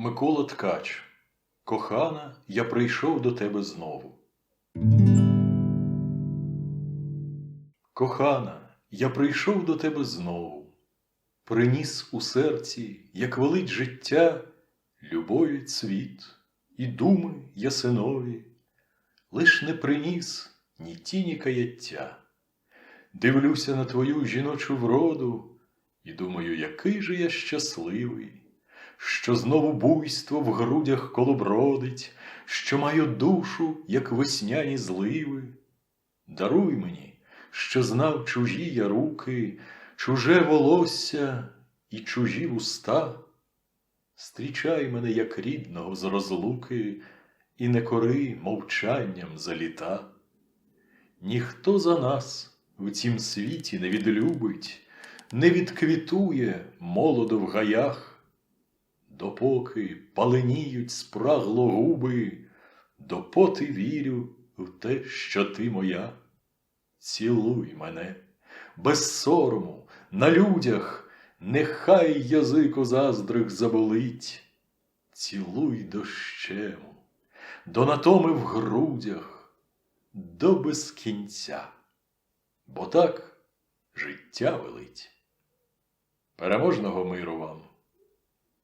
Микола Ткач. Кохана, я прийшов до тебе знову. Кохана, я прийшов до тебе знову. Приніс у серці, як велить життя, любові цвіт і думи ясинові, лиш не приніс ні тіні каяття. Дивлюся на твою жіночу вроду і думаю, який же я щасливий, що знову буйство в грудях колобродить, що маю душу, як весняні зливи. Даруй мені, що знав чужі я руки, чуже волосся і чужі уста. Стрічай мене, як рідного з розлуки, і не кори мовчанням за літа. Ніхто за нас в цім світі не відлюбить, не відквітує молодо в гаях, допоки паленіють спрагло губи, допоти вірю в те, що ти моя. Цілуй мене, без сорому, на людях, нехай язик у заздрих заболить. Цілуй дощему, до натоми в грудях, до без кінця, бо так життя велить. Переможного миру вам!